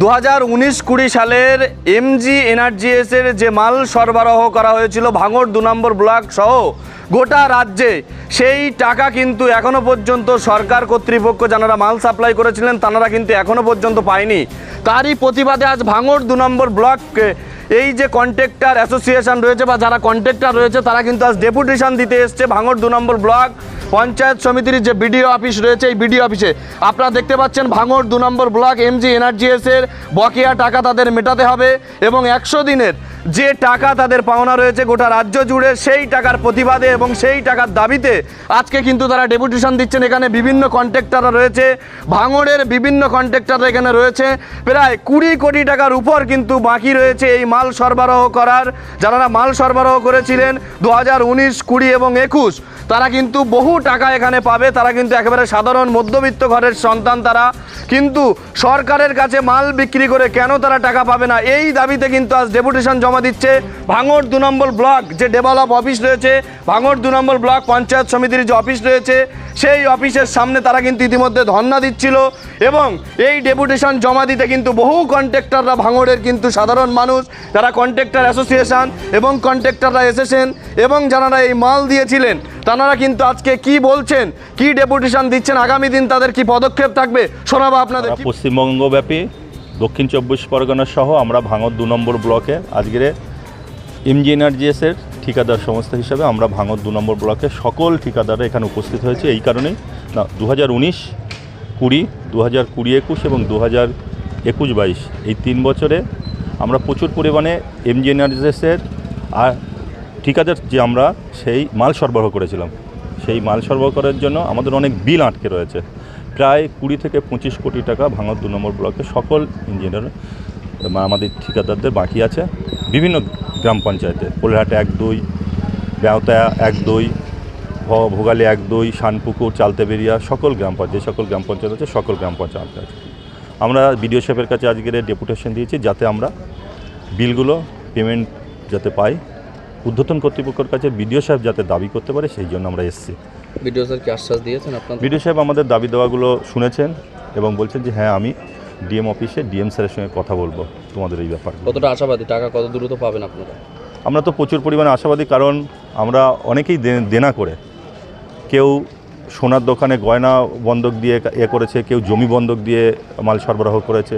দু হাজার উনিশ কুড়ি সালের এমজি এনার্জিএস এর যে মাল সরবরাহ করা হয়েছিল ভাঙড় দু নম্বর ব্লক সহ গোটা রাজ্যে, সেই টাকা কিন্তু এখনও পর্যন্ত সরকার কর্তৃপক্ষ যারা মাল সাপ্লাই করেছিলেন, তারা কিন্তু এখনও পর্যন্ত পায়নি। তারই প্রতিবাদে আজ ভাঙড় দু নম্বর ব্লক এই যে কন্ট্রাক্টর অ্যাসোসিয়েশন রয়েছে বা যারা কন্ট্রাক্টর রয়েছে, তারা কিন্তু আজ ডেপুটেশন দিতে এসছে ভাঙড় দু নম্বর ব্লক পঞ্চায়েত সমিতির যে বিডিও অফিস রয়েছে, এই বিডিও অফিসে। আপনারা দেখতে পাচ্ছেন ভাঙড় দু নম্বর ব্লক এমজি এনার্জি এসের বকেয়া টাকা তাদের মেটাতে হবে এবং একশো দিনের যে টাকা তাদের পাওনা রয়েছে গোটা রাজ্য জুড়ে, সেই টাকার প্রতিবাদে এবং সেই টাকার দাবিতে আজকে কিন্তু তারা ডেপুটেশন দিচ্ছেন। এখানে বিভিন্ন কন্ট্রাক্টররা রয়েছে, ভাঙড়ের বিভিন্ন কন্ট্রাক্টাররা এখানে রয়েছে। প্রায় কুড়ি কোটি টাকার উপর কিন্তু বাকি রয়েছে এই মাল সরবরাহ করার। যারা মাল সরবরাহ করেছিলেন দু হাজার উনিশ, কুড়ি এবং একুশ, তারা কিন্তু বহু টাকা এখানে পাবে। তারা কিন্তু একেবারে সাধারণ মধ্যবিত্ত ঘরের সন্তান তারা। কিন্তু সরকারের কাছে মাল বিক্রি করে কেন তারা টাকা পাবে না? এই দাবিতে কিন্তু আজ ডেপুটেশন জমা দিচ্ছে। ভাঙড় দু নম্বর ব্লক যে ডেভেলপ অফিস রয়েছে ভাঙড় দু নম্বর ব্লক পঞ্চায়েত সমিতির যে অফিস রয়েছে সেই অফিসের সামনে তারা কিন্তু ইতিমধ্যে ধর্ণা দিচ্ছিল এবং এই ডেপুটেশন জমা দিতে কিন্তু বহু কন্ট্রাক্টররা ভাঙড়ের কিন্তু সাধারণ মানুষ যারা কন্ট্রাক্টর অ্যাসোসিয়েশন এবং কন্ট্রাক্টররা এসেছেন এবং যারা এই মাল দিয়েছিলেন তারা কিন্তু আজকে কি বলছেন কি ডেপুটেশন দিচ্ছেন আগামী দিন তাদের কি পদক্ষেপ থাকবে শোনাবো আপনাদের পশ্চিমবঙ্গব্যাপী দক্ষিণ চব্বিশ পরগনা সহ আমরা ভাঙর দু নম্বর ব্লকে, আজকের এমজি এনার্জিএসের ঠিকাদার সংস্থা হিসাবে আমরা ভাঙর দু নম্বর ব্লকে সকল ঠিকাদাররা এখানে উপস্থিত হয়েছে। এই কারণেই না দু হাজার উনিশ কুড়ি দু হাজার কুড়ি একুশ এবং দু হাজার একুশ বাইশ, এই তিন বছরে আমরা প্রচুর পরিমাণে এমজি এনার্জিএসের আর ঠিকাদার যে আমরা, সেই মাল সরবরাহ করেছিলাম। সেই মাল সরবরাহ করার জন্য আমাদের অনেক বিল আটকে রয়েছে। প্রায় কুড়ি থেকে পঁচিশ কোটি টাকা ভাঙর দু নম্বর ব্লকে সকল ইঞ্জিনিয়ার আমাদের ঠিকাদারদের বাকি আছে। বিভিন্ন গ্রাম পঞ্চায়েতে পোলহাট এক দুই বেওতা এক দুই ভোগালী এক দুই, শানপুকুর চালতেবেরিয়া সকল গ্রাম পঞ্চায়েত সকল গ্রাম পঞ্চায়েত আছে, সকল গ্রাম পঞ্চায়েত আছে। আমরা বিডিও সাহেবের কাছে আজকের ডেপুটেশন দিয়েছি যাতে আমরা বিলগুলো পেমেন্ট যাতে পাই। ঊর্ধ্বতন কর্তৃপক্ষের কাছে বিডিও সাহেব যাতে দাবি করতে পারে, সেই জন্য আমরা এসেছি। ভিডিও স্যার কি আশ্বাস দিয়েছেন আপনাদের? বিডিও সাহেব আমাদের দাবি দেওয়াগুলো শুনেছেন এবং বলছেন যে হ্যাঁ আমি ডিএম অফিসে ডিএম স্যারের সঙ্গে কথা বলব তোমাদের এই ব্যাপার। কতটা আশাবাদী? টাকা কত দ্রুত পাবেন আপনারা? আমরা তো প্রচুর পরিমাণে আশাবাদী কারণ আমরা অনেকেই দেনা করে। কেউ সোনার দোকানে গয়না বন্ধক দিয়ে এ করেছে কেউ জমি বন্ধক দিয়ে মাল সরবরাহ করেছে।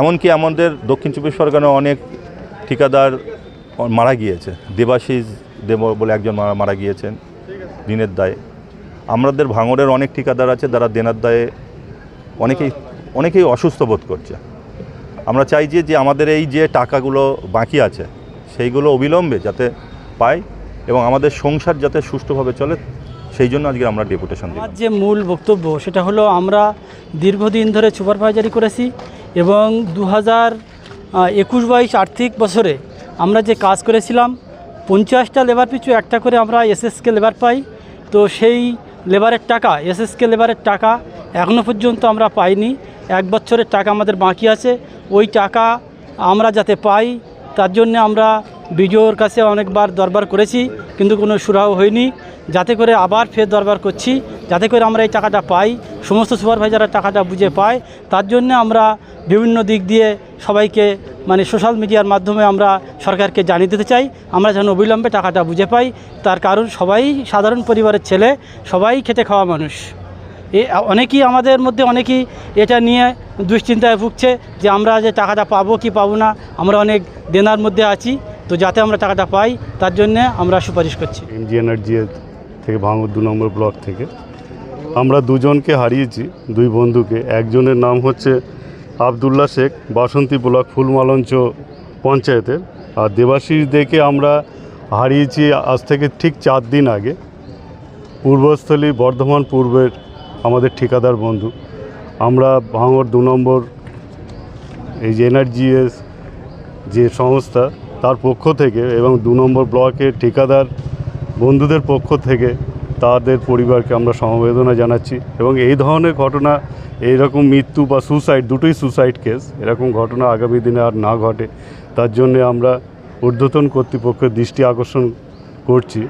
এমনকি আমাদের দক্ষিণ চব্বিশ পরগনা অনেক ঠিকাদার মারা গিয়েছে। দেবাশিস দেব বলে একজন মারা মারা গিয়েছেন। ঋণের দায়ে। আমাদের ভাঙড়ের অনেক ঠিকাদার আছে, যারা দেনার দায়ে অনেকেই অনেকেই অসুস্থ বোধ করছে। আমরা চাই যে আমাদের এই যে টাকাগুলো বাকি আছে, সেইগুলো অবিলম্বে যাতে পাই এবং আমাদের সংসার যাতে সুষ্ঠুভাবে চলে, সেই জন্য আজকে আমরা ডেপুটেশন দিই যে মূল বক্তব্য, সেটা হলো আমরা দীর্ঘদিন ধরে সুপারভাইজারি করেছি এবং দু হাজার একুশ বাইশ আর্থিক বছরে আমরা যে কাজ করেছিলাম, পঞ্চাশটা লেবার পিছু একটা করে আমরা এসএসকে লেবার পাই। তো সেই লেবারের টাকা, এসএসকে লেবারের টাকা এখনও পর্যন্ত আমরা পাইনি। এক বছরের টাকা আমাদের বাকি আছে। ওই টাকা আমরা যাতে পাই, তার জন্য আমরা বিডিওর কাছে অনেকবার দরবার করেছি, কিন্তু কোনো সুরাহ হয়নি। যাতে করে আবার ফের দরবার করছি, যাতে করে আমরা এই টাকাটা পাই, সমস্ত সুপারভাইজাররা টাকাটা বুঝে পায়। তার জন্য আমরা বিভিন্ন দিক দিয়ে সবাইকে মানে সোশ্যাল মিডিয়ার মাধ্যমে আমরা সরকারকে জানিয়ে দিতে চাই, আমরা যেন অবিলম্বে টাকাটা বুঝে পাই। তার কারণ সবাই সাধারণ পরিবারের ছেলে, সবাই খেতে খাওয়া মানুষ। এ, অনেকেই আমাদের মধ্যে অনেকেই এটা নিয়ে দুশ্চিন্তায় ভুগছে যে আমরা যে টাকাটা পাবো কি পাবো না, আমরা অনেক দেনার মধ্যে আছি, তো যাতে আমরা টাকাটা পাই, তার জন্যে আমরা সুপারিশ করছি। এমজি এনার্জি থেকে ভাঙর দু নম্বর ব্লক থেকে। আমরা দুজনকে হারিয়েছি, দুই বন্ধুকে। একজনের নাম হচ্ছে আবদুল্লা শেখ, বাসন্তী ব্লক ফুলমালঞ্চ পঞ্চায়েতের। আর দেবাশিস দেখে আমরা হারিয়েছি আজ থেকে ঠিক চার দিন আগে। পূর্বস্থলী বর্ধমান পূর্বের আমাদের ঠিকাদার বন্ধু। আমরা ভাঙর দু নম্বর, এই যে এনার্জিএস যে সংস্থা, তার পক্ষ থেকে এবং দু নম্বর ব্লকের ঠিকাদার বন্ধুদের পক্ষ থেকে তাদের পরিবারকে আমরা সমবেদনা জানাচ্ছি এবং এই ধরনের ঘটনা, এইরকম মৃত্যু বা সুসাইড দুটোই সুসাইড কেস এরকম ঘটনা আগামী দিনে আর না ঘটে, তার জন্যে আমরা ঊর্ধ্বতন কর্তৃপক্ষের দৃষ্টি আকর্ষণ করছি।